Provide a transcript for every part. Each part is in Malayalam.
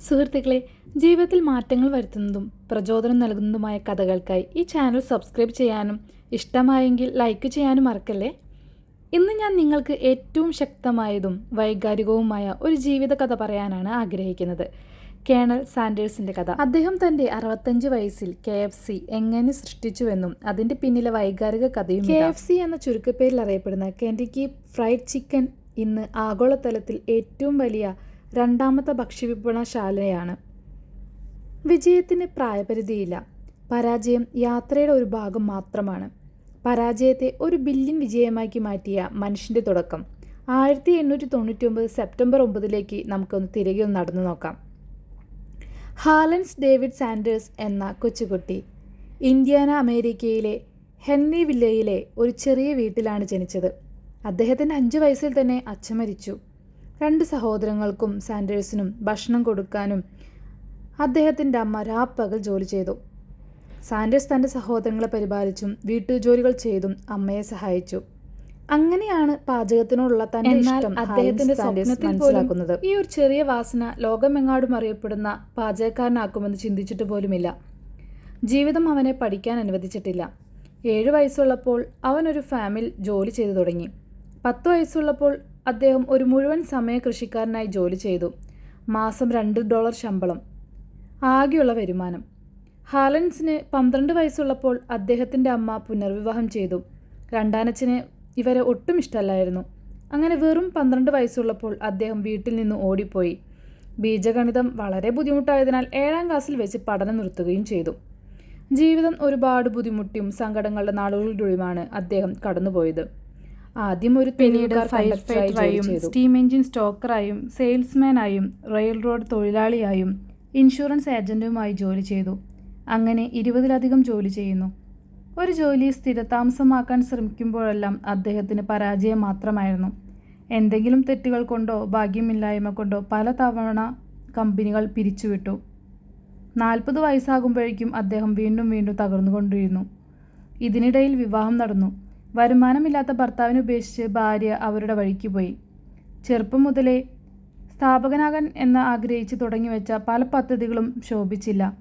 സുഹൃത്തുക്കളെ ജീവിതത്തിൽ മാറ്റങ്ങൾ വരുത്തുന്നതും പ്രചോദനം നൽകുന്നതുമായ കഥകൾക്കായി ഈ ചാനൽ സബ്സ്ക്രൈബ് ചെയ്യാനും ഇഷ്ടമായെങ്കിൽ ലൈക്ക് ചെയ്യാനും മറക്കല്ലേ? ഇന്ന് ഞാൻ നിങ്ങൾക്ക് ഏറ്റവും ശക്തമായതും വൈകാരികവുമായ ഒരു ജീവിത കഥ പറയാനാണ് ആഗ്രഹിക്കുന്നത്. കേണൽ സാൻഡേഴ്സിന്റെ കഥ. അദ്ദേഹം തന്റെ അറുപത്തഞ്ച് വയസ്സിൽ കെ എഫ് സി എങ്ങനെ സൃഷ്ടിച്ചുവെന്നും അതിന്റെ പിന്നിലെ വൈകാരിക കഥയും കെ എഫ് സി എന്ന ചുരുക്കപ്പേരിൽ അറിയപ്പെടുന്ന കെൻഡിക്കി ഫ്രൈഡ് ചിക്കൻ ഇന്ന് ആഗോളതലത്തിൽ ഏറ്റവും വലിയ രണ്ടാമത്തെ ഭക്ഷ്യവിപണശാലയാണ്. വിജയത്തിന് പ്രായപരിധിയില്ല. പരാജയം യാത്രയുടെ ഒരു ഭാഗം മാത്രമാണ്. പരാജയത്തെ ഒരു ബില്യൺ വിജയമാക്കി മാറ്റിയ മനുഷ്യന്റെ തുടക്കം. ആയിരത്തി എണ്ണൂറ്റി തൊണ്ണൂറ്റി ഒമ്പത് സെപ്റ്റംബർ ഒമ്പതിലേക്ക് നമുക്കൊന്ന് തിരികെ ഒന്ന് നടന്നു നോക്കാം. ഹാലൻസ് ഡേവിഡ് സാൻഡേഴ്സ് എന്ന കൊച്ചുകുട്ടി ഇന്ത്യാന അമേരിക്കയിലെ ഹെന്നി വില്ലയിലെ ഒരു ചെറിയ വീട്ടിലാണ് ജനിച്ചത്. അദ്ദേഹത്തിന്റെ അഞ്ച് വയസ്സിൽ തന്നെ അച്ഛൻ മരിച്ചു. രണ്ട് സഹോദരങ്ങൾക്കും സാൻഡേഴ്സിനും ഭക്ഷണം കൊടുക്കാനും അദ്ദേഹത്തിന്റെ അമ്മ രാപ്പകൽ ജോലി ചെയ്തു. സാൻഡേഴ്സ് തന്റെ സഹോദരങ്ങളെ പരിപാലിച്ചും വീട്ടുജോലികൾ ചെയ്തും അമ്മയെ സഹായിച്ചു. അങ്ങനെയാണ് പാചകത്തിനോടുള്ള തന്റെ ഇഷ്ടം അദ്ദേഹത്തിന്റെ സ്വപ്നത്തിൽ മനസ്സിലാക്കുന്നത്. ഈ ഒരു ചെറിയ വാസന ലോകമെങ്ങാടും അറിയപ്പെടുന്ന പാചകക്കാരനാക്കുമെന്ന് ചിന്തിച്ചിട്ട് പോലുമില്ല. ജീവിതം അവനെ പഠിക്കാൻ അനുവദിച്ചിട്ടില്ല. ഏഴു വയസ്സുള്ളപ്പോൾ അവനൊരു ഫാമിൽ ജോലി ചെയ്തു തുടങ്ങി. പത്ത് വയസ്സുള്ളപ്പോൾ അദ്ദേഹം ഒരു മുഴുവൻ സമയ കൃഷിക്കാരനായി ജോലി ചെയ്തു. മാസം രണ്ട് ഡോളർ ശമ്പളം. ആകെയുള്ള വരുമാനം. ഹാലൻസിന് പന്ത്രണ്ട് വയസ്സുള്ളപ്പോൾ അദ്ദേഹത്തിന്റെ അമ്മ പുനർവിവാഹം ചെയ്തു. രണ്ടാനച്ചന് ഇവരെ ഒട്ടും ഇഷ്ടമല്ലായിരുന്നു. അങ്ങനെ വെറും പന്ത്രണ്ട് വയസ്സുള്ളപ്പോൾ അദ്ദേഹം വീട്ടിൽ നിന്ന് ഓടിപ്പോയി. ബീജഗണിതം വളരെ ബുദ്ധിമുട്ടായതിനാൽ ഏഴാം ക്ലാസ്സിൽ വെച്ച് പഠനം നിർത്തുകയും ചെയ്തു. ജീവിതം ഒരുപാട് ബുദ്ധിമുട്ടിയും സങ്കടങ്ങളുടെ നാളുകളിലൂടെയുമാണ് അദ്ദേഹം കടന്നുപോയത്. ആദ്യം ഒരു പിന്നീട് ഫയർ ഫൈറ്ററായും സ്റ്റീം എഞ്ചിൻ സ്റ്റോക്കറായും സെയിൽസ്മാനായും റെയിൽ റോഡ് തൊഴിലാളിയായും ഇൻഷുറൻസ് ഏജന്റുമായി ജോലി ചെയ്തു. അങ്ങനെ ഇരുപതിലധികം ജോലി ചെയ്യുന്നു. ഒരു ജോലി സ്ഥിരതാമസമാക്കാൻ ശ്രമിക്കുമ്പോഴെല്ലാം അദ്ദേഹത്തിന് പരാജയം മാത്രമായിരുന്നു. എന്തെങ്കിലും തെറ്റുകൾ കൊണ്ടോ ഭാഗ്യമില്ലായ്മ കൊണ്ടോ പല തവണ കമ്പനികൾ പിരിച്ചുവിട്ടു. നാൽപ്പത് വയസ്സാകുമ്പോഴേക്കും അദ്ദേഹം വീണ്ടും വീണ്ടും തകർന്നുകൊണ്ടിരുന്നു. ഇതിനിടയിൽ വിവാഹം നടന്നു. വരുമാനമില്ലാത്ത ഭർത്താവിനെ ഉപേക്ഷിച്ച് ഭാര്യ അവരുടെ വഴിക്ക് പോയി. ചെറുപ്പം മുതലേ സ്ഥാപകനാകാൻ എന്ന് ആഗ്രഹിച്ച് തുടങ്ങിവെച്ച പല പദ്ധതികളും ശോഭിച്ചില്ല.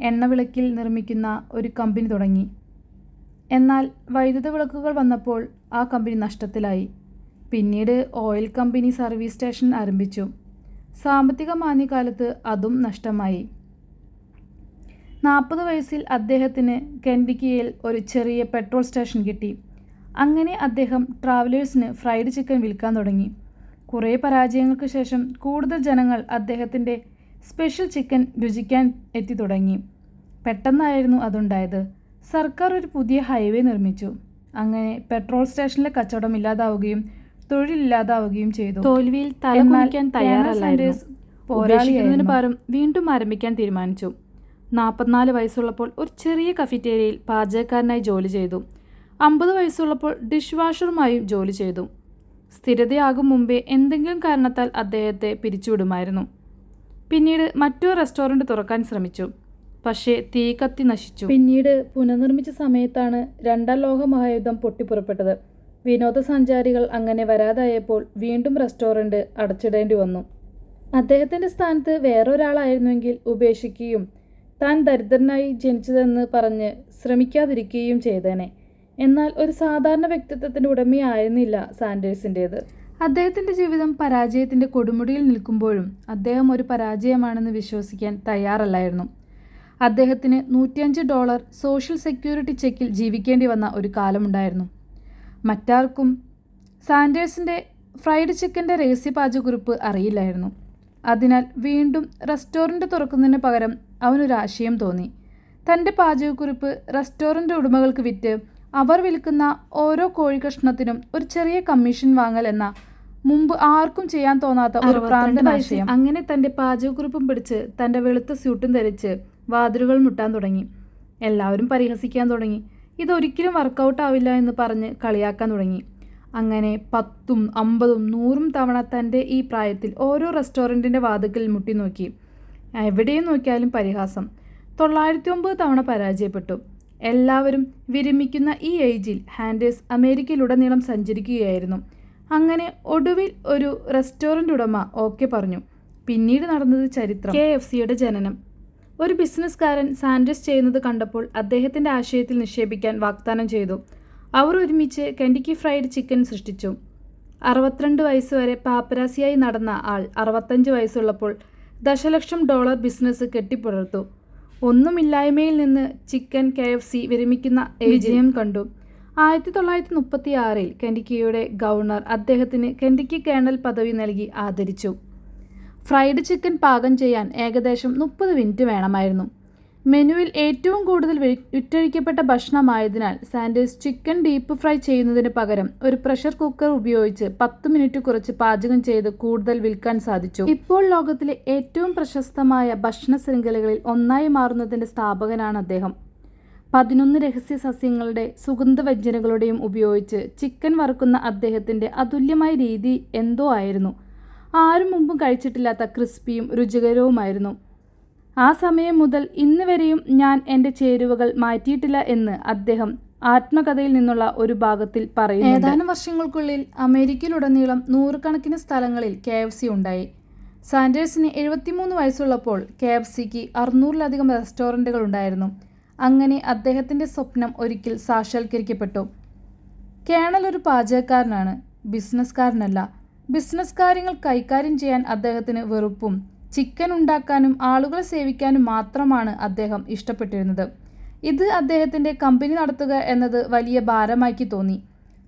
എണ്ണവിളക്കിൽ നിർമ്മിക്കുന്ന ഒരു കമ്പനി തുടങ്ങി. എന്നാൽ വൈദ്യുത വിളക്കുകൾ വന്നപ്പോൾ ആ കമ്പനി നഷ്ടത്തിലായി. പിന്നീട് ഓയിൽ കമ്പനി സർവീസ് സ്റ്റേഷൻ ആരംഭിച്ചു. സാമ്പത്തിക മാന്യകാലത്ത് അതും നഷ്ടമായി. നാൽപ്പത് വയസ്സിൽ അദ്ദേഹത്തിന് കെൻഡിക്കിയിൽ ഒരു ചെറിയ പെട്രോൾ സ്റ്റേഷൻ കിട്ടി. അങ്ങനെ അദ്ദേഹം ട്രാവലേഴ്സിന് ഫ്രൈഡ് ചിക്കൻ വിൽക്കാൻ തുടങ്ങി. കുറേ പരാജയങ്ങൾക്ക് ശേഷം കൂടുതൽ ജനങ്ങൾ അദ്ദേഹത്തിന്റെ സ്പെഷ്യൽ ചിക്കൻ രുചിക്കാൻ എത്തി തുടങ്ങി. പെട്ടെന്നായിരുന്നു അതുണ്ടായത്. സർക്കാർ ഒരു പുതിയ ഹൈവേ നിർമ്മിച്ചു. അങ്ങനെ പെട്രോൾ സ്റ്റേഷനിലെ കച്ചവടം ഇല്ലാതാവുകയും തൊഴിലില്ലാതാവുകയും ചെയ്തു. തോൽവിയിൽ എന്നാൽ തലകുനിക്കാൻ തയ്യാറല്ലായിരുന്നു. പോരാളിയായിരുന്നു. പകരം വീണ്ടും ആരംഭിക്കാൻ തീരുമാനിച്ചു. നാൽപ്പത്തിനാല് വയസ്സുള്ളപ്പോൾ ഒരു ചെറിയ കഫറ്റേരിയയിൽ പാചകക്കാരനായി ജോലി ചെയ്തു. അമ്പത് വയസ്സുള്ളപ്പോൾ ഡിഷ് വാഷറുമായും ജോലി ചെയ്തു. സ്ഥിരതയാകും മുമ്പേ എന്തെങ്കിലും കാരണത്താൽ അദ്ദേഹത്തെ പിരിച്ചുവിടുമായിരുന്നു. പിന്നീട് മറ്റൊരു റെസ്റ്റോറന്റ് തുറക്കാൻ ശ്രമിച്ചു. പക്ഷേ തീ കത്തി നശിച്ചു. പിന്നീട് പുനർനിർമ്മിച്ച സമയത്താണ് രണ്ടാം ലോക മഹായുദ്ധം പൊട്ടിപ്പുറപ്പെട്ടത്. വിനോദസഞ്ചാരികൾ അങ്ങനെ വരാതായപ്പോൾ വീണ്ടും റെസ്റ്റോറന്റ് അടച്ചിടേണ്ടി വന്നു. അദ്ദേഹത്തിന്റെ സ്ഥാനത്ത് വേറൊരാളായിരുന്നുവെങ്കിൽ ഉപേക്ഷിക്കുകയും താൻ ദരിദ്രനായി ജനിച്ചതെന്ന് പറഞ്ഞ് ശ്രമിക്കാതിരിക്കുകയും ചെയ്തേനെ. എന്നാൽ ഒരു സാധാരണ വ്യക്തിത്വത്തിന്റെ ഉടമയായിരുന്നില്ല സാൻഡേഴ്സിന്റേത് അദ്ദേഹത്തിന്റെ ജീവിതം പരാജയത്തിന്റെ കൊടുമുടിയിൽ നിൽക്കുമ്പോഴും അദ്ദേഹം ഒരു പരാജയമാണെന്ന് വിശ്വസിക്കാൻ തയ്യാറല്ലായിരുന്നു. അദ്ദേഹത്തിന് നൂറ്റിയഞ്ച് ഡോളർ സോഷ്യൽ സെക്യൂരിറ്റി ചെക്കിൽ ജീവിക്കേണ്ടി വന്ന ഒരു കാലമുണ്ടായിരുന്നു. മറ്റാർക്കും സാൻഡേഴ്സിന്റെ ഫ്രൈഡ് ചിക്കന്റെ രഹസ്യപാചകക്കുറിപ്പ് അറിയില്ലായിരുന്നു. അതിനാൽ വീണ്ടും റെസ്റ്റോറന്റ് തുറക്കുന്നതിന് പകരം അവനൊരാശയം തോന്നി. തന്റെ പാചകക്കുറിപ്പ് റെസ്റ്റോറന്റ് ഉടമകൾക്ക് വിറ്റ് അവർ വിൽക്കുന്ന ഓരോ കോഴി കഷ്ണത്തിനും ഒരു ചെറിയ കമ്മീഷൻ വാങ്ങൽ എന്ന മുമ്പ് ആർക്കും ചെയ്യാൻ തോന്നാത്ത ഒരു പ്രാന്തൻ ആശയം. അങ്ങനെ തന്റെ പാചകക്കുറിപ്പും പിടിച്ച് തന്റെ വെളുത്ത സ്യൂട്ടും ധരിച്ച് വാതിലുകൾ മുട്ടാൻ തുടങ്ങി. എല്ലാവരും പരിഹസിക്കാൻ തുടങ്ങി. ഇതൊരിക്കലും വർക്കൗട്ട് ആവില്ല എന്ന് പറഞ്ഞ് കളിയാക്കാൻ തുടങ്ങി. അങ്ങനെ പത്തും അമ്പതും നൂറും തവണ തന്റെ ഈ പ്രായത്തിൽ ഓരോ റെസ്റ്റോറന്റിന്റെ വാതുക്കൽ മുട്ടി നോക്കി. എവിടെയും നോക്കിയാലും പരിഹാസം. തൊള്ളായിരത്തി ഒമ്പത് തവണ പരാജയപ്പെട്ടു. എല്ലാവരും വിരമിക്കുന്ന ഈ ഏജിൽ ഹാൻഡേഴ്സ് അമേരിക്കയിലുടനീളം സഞ്ചരിക്കുകയായിരുന്നു. അങ്ങനെ ഒടുവിൽ ഒരു റെസ്റ്റോറന്റ് ഉടമ ഓക്കെ പറഞ്ഞു. പിന്നീട് നടന്നത് ചരിത്രം. കെ എഫ് സിയുടെ ജനനം. ഒരു ബിസിനസ്സുകാരൻ സാൻഡേഴ്സ് ചെയ്യുന്നത് കണ്ടപ്പോൾ അദ്ദേഹത്തിന്റെ ആശയത്തിൽ നിക്ഷേപിക്കാൻ വാഗ്ദാനം ചെയ്തു. അവർ ഒരുമിച്ച് കെൻഡിക്കി ഫ്രൈഡ് ചിക്കൻ സൃഷ്ടിച്ചു. അറുപത്തിരണ്ട് വയസ്സ് വരെ പാപ്പരാസിയായി നടന്ന ആൾ അറുപത്തഞ്ച് വയസ്സുള്ളപ്പോൾ ദശലക്ഷം ഡോളർ ബിസിനസ് കെട്ടിപ്പുലർത്തു ഒന്നുമില്ലായ്മയിൽ നിന്ന് ചിക്കൻ കെ എഫ് സി വിരമിക്കുന്ന വിജയം കണ്ടു ആയിരത്തി തൊള്ളായിരത്തി മുപ്പത്തി ആറിൽ കെൻഡിക്കിയുടെ ഗവർണർ അദ്ദേഹത്തിന് കെൻഡിക്കി കേണൽ പദവി നൽകി ആദരിച്ചു. ഫ്രൈഡ് ചിക്കൻ പാകം ചെയ്യാൻ ഏകദേശം മുപ്പത് മിനിറ്റ് വേണമായിരുന്നു. മെനുവിൽ ഏറ്റവും കൂടുതൽ വിറ്റഴിക്കപ്പെട്ട ഭക്ഷണമായതിനാൽ സാൻഡേഴ്സ് ചിക്കൻ ഡീപ്പ് ഫ്രൈ ചെയ്യുന്നതിന് പകരം ഒരു പ്രഷർ കുക്കർ ഉപയോഗിച്ച് പത്ത് മിനിറ്റ് കുറച്ച് പാചകം ചെയ്ത് കൂടുതൽ വിൽക്കാൻ സാധിച്ചു. ഇപ്പോൾ ലോകത്തിലെ ഏറ്റവും പ്രശസ്തമായ ഭക്ഷണ ശൃംഖലകളിൽ ഒന്നായി മാറുന്നതിന്റെ സ്ഥാപകനാണ് അദ്ദേഹം. പതിനൊന്ന് രഹസ്യ സസ്യങ്ങളുടെ സുഗന്ധവ്യഞ്ജനങ്ങളുടെയും ഉപയോഗിച്ച് ചിക്കൻ വറുക്കുന്ന അദ്ദേഹത്തിന്റെ അതുല്യമായ രീതി എന്തോ ആയിരുന്നു. ആരും മുമ്പും കഴിച്ചിട്ടില്ലാത്ത ക്രിസ്പിയും രുചികരവുമായിരുന്നു. ആ സമയം മുതൽ ഇന്ന് വരെയും ഞാൻ എന്റെ ചേരുവകൾ മാറ്റിയിട്ടില്ല എന്ന് അദ്ദേഹം ആത്മകഥയിൽ നിന്നുള്ള ഒരു ഭാഗത്തിൽ പറയുന്നു ഏതാനും വർഷങ്ങൾക്കുള്ളിൽ അമേരിക്കയിലുടനീളം നൂറുകണക്കിന് സ്ഥലങ്ങളിൽ കെ എഫ് സി ഉണ്ടായി. സാൻഡേഴ്സിന് എഴുപത്തിമൂന്ന് വയസ്സുള്ളപ്പോൾ കെ എഫ് സിക്ക് അറുന്നൂറിലധികം റെസ്റ്റോറന്റുകൾ ഉണ്ടായിരുന്നു. അങ്ങനെ അദ്ദേഹത്തിന്റെ സ്വപ്നം ഒരിക്കൽ സാക്ഷാത്കരിക്കപ്പെട്ടു. കേണൽ ഒരു പാചകക്കാരനാണ് ബിസിനസ്സുകാരനല്ല. ബിസിനസ് കാര്യങ്ങൾ കൈകാര്യം ചെയ്യാൻ അദ്ദേഹത്തിന് വെറുപ്പും ചിക്കൻ ഉണ്ടാക്കാനും ആളുകൾ സേവിക്കാനും മാത്രമാണ് അദ്ദേഹം ഇഷ്ടപ്പെട്ടിരുന്നത്. ഇത് അദ്ദേഹത്തിന്റെ കമ്പനി നടത്തുക എന്നത് വലിയ ഭാരമാക്കി തോന്നി.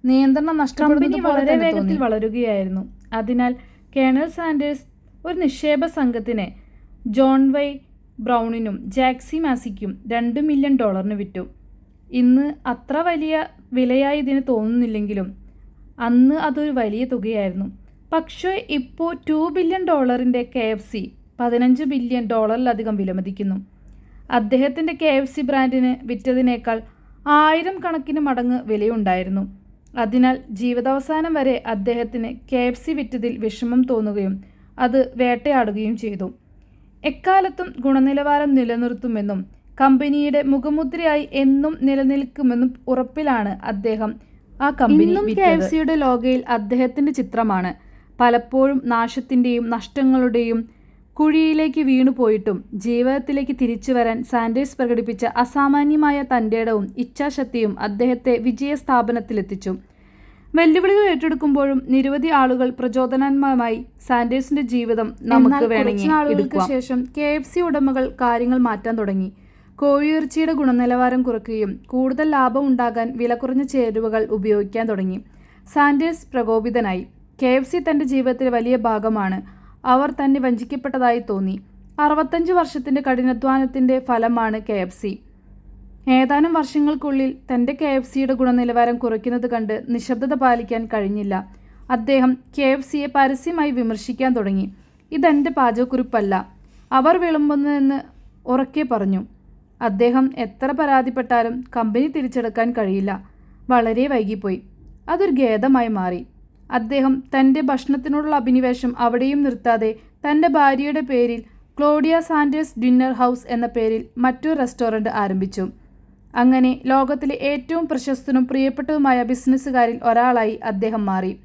നിയന്ത്രണം നഷ്ടപ്പെടുന്നത് വളരെ വേഗത്തിൽ വളരുകയായിരുന്നു. അതിനാൽ കേണൽ സാൻഡേഴ്സ് ഒരു നിക്ഷേപ സംഘത്തിന് ജോൺ വൈ ബ്രൗണിനും ജാക്സി മാസിക്കും രണ്ട് മില്യൺ ഡോളറിന് വിറ്റു. ഇന്ന് അത്ര വലിയ വിലയായി ഇതിന് തോന്നുന്നില്ലെങ്കിലും അന്ന് അതൊരു വലിയ തുകയായിരുന്നു. പക്ഷേ ഇപ്പോൾ ടു ബില്യൺ ഡോളറിന്റെ കെ എഫ് സി പതിനഞ്ച് ബില്യൺ ഡോളറിലധികം വിലമതിക്കുന്നു. അദ്ദേഹത്തിന്റെ കെ എഫ് സി ബ്രാൻഡിന് വിറ്റതിനേക്കാൾ ആയിരം കണക്കിന് മടങ്ങ് വിലയുണ്ടായിരുന്നു. അതിനാൽ ജീവിതാവസാനം വരെ അദ്ദേഹത്തിന് കെ എഫ് സി വിറ്റതിൽ വിഷമം തോന്നുകയും അത് വേട്ടയാടുകയും ചെയ്തു. എക്കാലത്തും ഗുണനിലവാരം നിലനിർത്തുമെന്നും കമ്പനിയുടെ മുഖമുദ്രയായി എന്നും നിലനിൽക്കുമെന്നും ഉറപ്പിലാണ് അദ്ദേഹം ആ കമ്പനി ഇന്നും കെ എഫ് സിയുടെ ലോകയിൽ അദ്ദേഹത്തിന്റെ ചിത്രമാണ്. പലപ്പോഴും നാശത്തിന്റെയും നഷ്ടങ്ങളുടെയും കുഴിയിലേക്ക് വീണുപോയിട്ടും ജീവിതത്തിലേക്ക് തിരിച്ചു വരാൻ സാൻഡേഴ്സ് പ്രകടിപ്പിച്ച അസാമാന്യമായ തന്റെടവും ഇച്ഛാശക്തിയും അദ്ദേഹത്തെ വിജയസ്ഥാപനത്തിലെത്തിച്ചു. വെല്ലുവിളികൾ ഏറ്റെടുക്കുമ്പോഴും നിരവധി ആളുകൾ പ്രചോദനാത്മകമായി സാൻഡേഴ്സിന്റെ ജീവിതം നമുക്ക് വേണമെങ്കിൽ ആളുകൾക്ക് ശേഷം കെ എഫ് സി ഉടമകൾ കാര്യങ്ങൾ മാറ്റാൻ തുടങ്ങി. കോഴിയിറച്ചിയുടെ ഗുണനിലവാരം കുറയ്ക്കുകയും കൂടുതൽ ലാഭം ഉണ്ടാകാൻ വില കുറഞ്ഞ ചേരുവകൾ ഉപയോഗിക്കാൻ തുടങ്ങി. സാൻഡേഴ്സ് പ്രകോപിതനായി. കെ എഫ് സി തന്റെ ജീവിതത്തിലെ വലിയ ഭാഗമാണ്. അവർ തന്നെ വഞ്ചിക്കപ്പെട്ടതായി തോന്നി. അറുപത്തഞ്ച് വർഷത്തിന്റെ കഠിനാധ്വാനത്തിന്റെ ഫലമാണ് കെ എഫ് സി. ഏതാനും വർഷങ്ങൾക്കുള്ളിൽ തന്റെ കെ എഫ് സിയുടെ ഗുണനിലവാരം കുറയ്ക്കുന്നത് കണ്ട് നിശബ്ദത പാലിക്കാൻ കഴിഞ്ഞില്ല. അദ്ദേഹം കെ എഫ് സിയെ പരസ്യമായി വിമർശിക്കാൻ തുടങ്ങി. ഇതെന്റെ പാചകക്കുറിപ്പല്ല. അവർ വിളമ്പുന്നതെന്ന് ഉറക്കെ പറഞ്ഞു. അദ്ദേഹം എത്ര പരാതിപ്പെട്ടാലും കമ്പനി തിരിച്ചെടുക്കാൻ കഴിയില്ല. വളരെ വൈകിപ്പോയി. അതൊരു ഖേദമായി മാറി. അദ്ദേഹം തന്റെ ഭക്ഷണത്തിനോടുള്ള അഭിനിവേശം അവിടെയും നിർത്താതെ തന്റെ ഭാര്യയുടെ പേരിൽ ക്ലോഡിയ സാൻഡേഴ്സ് ഡിന്നർ ഹൗസ് എന്ന പേരിൽ മറ്റൊരു റെസ്റ്റോറന്റ് ആരംഭിച്ചു. അങ്ങനെ ലോകത്തിലെ ഏറ്റവും പ്രശസ്തനും പ്രിയപ്പെട്ടതുമായ ബിസിനസ്സുകാരിൽ ഒരാളായി അദ്ദേഹം മാറി.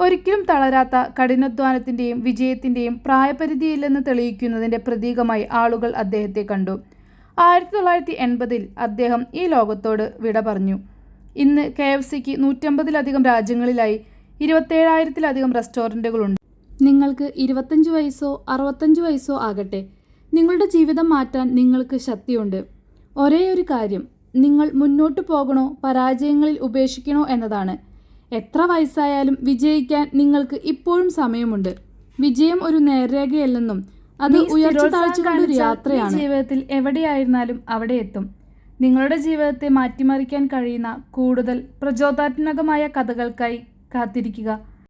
ഒരിക്കലും തളരാത്ത കഠിനാധ്വാനത്തിന്റെയും വിജയത്തിന്റെയും പ്രായപരിധിയില്ലെന്ന് തെളിയിക്കുന്നതിന്റെ പ്രതീകമായി ആളുകൾ അദ്ദേഹത്തെ കണ്ടു. ആയിരത്തി തൊള്ളായിരത്തി എൺപതിൽ അദ്ദേഹം ഈ ലോകത്തോട് വിട പറഞ്ഞു. ഇന്ന് കെ എഫ് സിക്ക് നൂറ്റമ്പതിലധികം രാജ്യങ്ങളിലായി ഇരുപത്തേഴായിരത്തിലധികം റെസ്റ്റോറന്റുകളുണ്ട് നിങ്ങൾക്ക് ഇരുപത്തഞ്ച് വയസ്സോ അറുപത്തഞ്ച് വയസ്സോ ആകട്ടെ. നിങ്ങളുടെ ജീവിതം മാറ്റാൻ നിങ്ങൾക്ക് ശക്തിയുണ്ട്. ഒരേ ഒരു കാര്യം നിങ്ങൾ മുന്നോട്ട് പോകണോ പരാജയങ്ങളിൽ ഉപേക്ഷിക്കണോ എന്നതാണ്. എത്ര വയസ്സായാലും വിജയിക്കാൻ നിങ്ങൾക്ക് ഇപ്പോഴും സമയമുണ്ട്. വിജയം ഒരു നേർരേഖയല്ലെന്നും അത് ഉയർച്ച താഴ്ചകളുടെ യാത്രയാണ്. ജീവിതത്തിൽ എവിടെയായിരുന്നാലും അവിടെ എത്തും. നിങ്ങളുടെ ജീവിതത്തെ മാറ്റിമറിക്കാൻ കഴിയുന്ന കൂടുതൽ പ്രചോദനാത്മകമായ കഥകൾക്കായി കാത്തിരിക്കുക.